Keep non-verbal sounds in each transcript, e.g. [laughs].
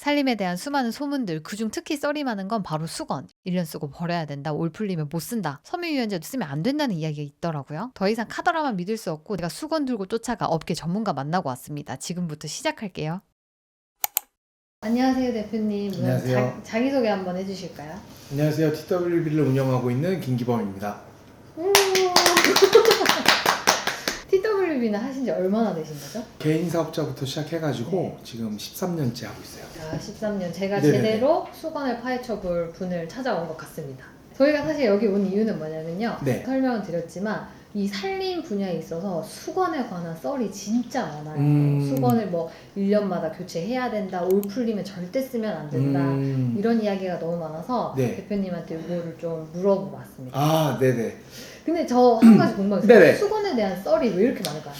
살림에 대한 수많은 소문들, 그중 특히 많은 건 바로 수건. 1년 쓰고 버려야 된다, 올 풀리면 못 쓴다, 섬유유연제도 쓰면 안 된다는 이야기가 있더라고요. 더 이상 카더라만 믿을 수 없고 내가 수건 들고 쫓아가 업계 전문가 만나고 왔습니다. 지금부터 시작할게요. 안녕하세요 대표님. 안녕하세요. 자, 기소개 한번 해주실까요? 안녕하세요. TWB를 운영하고 있는 김기범입니다. TWB는 하신 지 얼마나 되신 거죠? 개인 사업자부터 시작해가지고 네. 지금 13년째 하고 있어요. 아, 13년. 제가 네네네. 제대로 수건을 파헤쳐 볼 분을 찾아온 것 같습니다. 저희가 사실 여기 온 이유는 뭐냐면요. 네. 설명을 드렸지만 이 살림 분야에 있어서 수건에 관한 썰이 진짜 많아요. 음. 수건을 뭐 1년마다 교체해야 된다. 올 풀리면 절대 쓰면 안 된다. 음. 이런 이야기가 너무 많아서 네. 대표님한테 이거를 좀 물어보고 왔습니다. 아, 네네. 근데 저 한 가지 궁금해요. 네네. 수건에 대한 썰이 왜 이렇게 많을까요?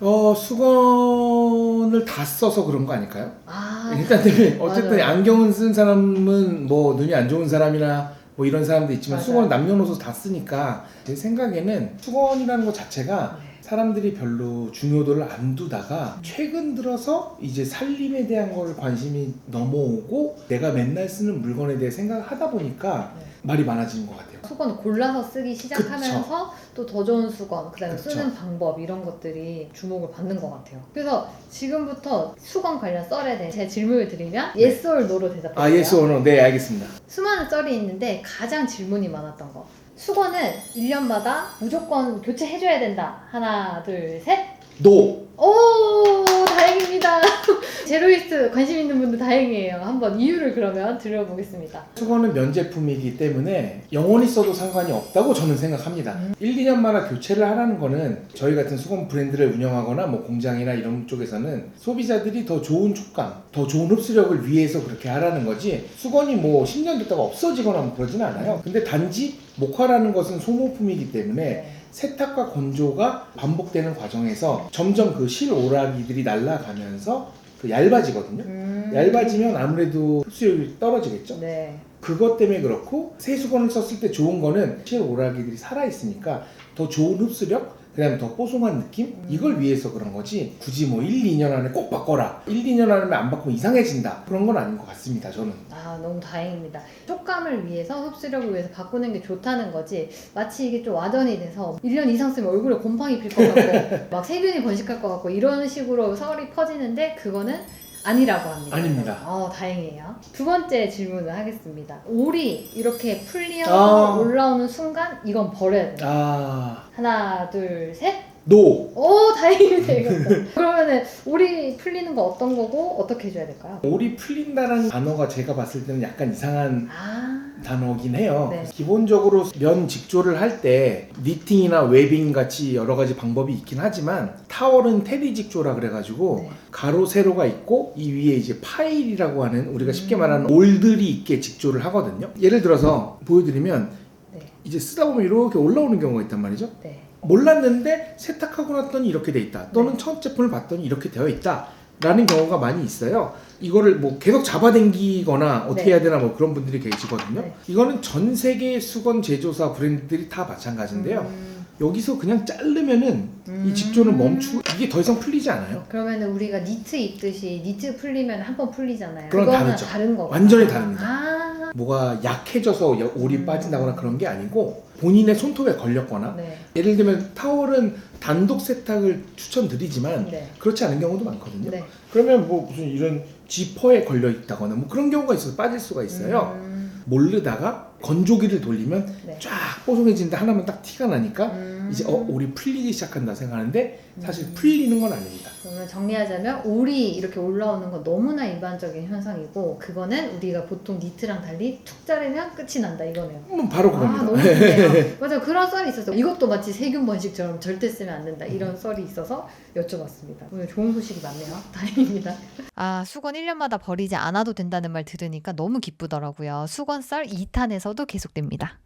어, 수건을 다 써서 그런 거 아닐까요? 아, 일단 되게 [laughs] 어쨌든 맞아요. 안경은 쓴 사람은 뭐 눈이 안 좋은 사람이나 뭐 이런 사람도 있지만 맞아요. 수건은 남녀노소 다 쓰니까 제 생각에는 수건이라는 것 자체가 네. 사람들이 별로 중요도를 안 두다가 최근 들어서 이제 살림에 대한 걸 관심이 넘어오고 내가 맨날 쓰는 물건에 대해 생각을 하다 보니까 네. 말이 많아지는 것 같아요. 수건을 골라서 쓰기 시작하면서 또 더 좋은 수건, 그다음에 그쵸. 쓰는 방법 이런 것들이 주목을 받는 것 같아요. 그래서 지금부터 수건 관련 썰에 대해 제 질문을 드리면 네. yes or no로 대답해 주세요. 아, 예스 오너. 네, 알겠습니다. 수많은 썰이 있는데 가장 질문이 많았던 거. 수건은 1년마다 무조건 교체해줘야 된다. 하나, 둘, 셋. 노. 오, 다행입니다. [laughs] 제로이스트 관심 있는 분들 다행이에요. 한번 이유를 그러면 들어보겠습니다. 수건은 면제품이기 때문에 영원히 써도 상관이 없다고 저는 생각합니다. 음. 1, 2년마다 교체를 하라는 거는 저희 같은 수건 브랜드를 운영하거나 뭐 공장이나 이런 쪽에서는 소비자들이 더 좋은 촉감, 더 좋은 흡수력을 위해서 그렇게 하라는 거지 수건이 뭐 10년 됐다가 없어지거나 뭐 그러진 않아요. 근데 단지 목화라는 것은 소모품이기 때문에 네. 세탁과 건조가 반복되는 과정에서 점점 그 실오라기들이 날아가면서 그 얇아지거든요. 음. 얇아지면 아무래도 흡수율이 떨어지겠죠. 네. 그것 때문에 그렇고 세수건을 썼을 때 좋은 거는 실오라기들이 살아 있으니까 더 좋은 흡수력, 그다음에 더 뽀송한 느낌 음. 이걸 위해서 그런 거지 굳이 뭐 1, 2년 안에 꼭 바꿔라 1, 2년 안에 안 바꾸면 이상해진다 그런 건 아닌 것 같습니다 저는 아, 너무 다행입니다. 촉감을 위해서 흡수력을 위해서 바꾸는 게 좋다는 거지. 마치 이게 좀 와전이 돼서 1년 이상 쓰면 얼굴에 곰팡이 필 것 같고 [laughs] 막 세균이 번식할 것 같고 이런 식으로 썰이 퍼지는데 그거는 아니라고 합니다. 아닙니다. 어, 다행이에요. 두 번째 질문을 하겠습니다. 올이 이렇게 풀려서 아. 올라오는 순간 이건 버려야 돼요. 아... 하나, 둘, 셋. 노! 오, 다행입니다. 이것도. [laughs] 그러면은 올이 풀리는 거 어떤 거고 어떻게 해줘야 될까요? 올이 풀린다는 단어가 제가 봤을 때는 약간 이상한 아, 단어긴 해요. 네. 기본적으로 면 직조를 할 때 니팅이나 웨빙 같이 여러 가지 방법이 있긴 하지만 타월은 테리 직조라 그래가지고 네. 가로 세로가 있고 이 위에 이제 파일이라고 하는 우리가 쉽게 음. 말하는 올들이 있게 직조를 하거든요. 예를 들어서 보여드리면 네, 이제 쓰다 보면 이렇게 올라오는 경우가 있단 말이죠. 네. 몰랐는데 세탁하고 났더니 이렇게 돼 있다. 또는 네. 첫 제품을 봤더니 이렇게 되어 있다. 라는 경우가 많이 있어요. 이거를 뭐 계속 잡아당기거나 어떻게 네. 해야 되나 뭐 그런 분들이 계시거든요. 네. 이거는 전 세계 수건 제조사 브랜드들이 다 마찬가지인데요. 음. 여기서 그냥 자르면은 음. 이 직조는 멈추고 이게 더 이상 풀리지 않아요. 그러면은 우리가 니트 입듯이 니트 풀리면 한 번 풀리잖아요. 그건 그거는 다르죠. 다른 거. 완전히 다릅니다. 아, 뭐가 약해져서 여- 올이 음. 빠진다거나 그런 게 아니고 본인의 손톱에 걸렸거나 네, 예를 들면 타월은 단독 세탁을 추천드리지만 네, 그렇지 않은 경우도 많거든요. 네. 그러면 뭐 무슨 이런 지퍼에 걸려 있다거나 뭐 그런 경우가 있어서 빠질 수가 있어요. 음, 모르다가 건조기를 돌리면 네. 쫙 뽀송해지는데 하나만 딱 티가 나니까 음. 이제 어 올이 풀리기 시작한다 생각하는데 사실 음. 풀리는 건 아닙니다. 그러면 정리하자면 올이 이렇게 올라오는 건 너무나 일반적인 현상이고 그거는 우리가 보통 니트랑 달리 툭 자르면 끝이 난다 이거네요. 음, 바로 아 그럽니다. 너무 좋네요. [laughs] 맞아 그런 썰이 있었어. 이것도 마치 세균 번식처럼 절대 쓰면 안 된다 이런 썰이 있어서 여쭤봤습니다. 오늘 좋은 소식이 많네요. [laughs] 다행입니다. 아 수건 1년마다 버리지 않아도 된다는 말 들으니까 너무 기쁘더라고요. 수건 썰 2탄에서도 계속됩니다.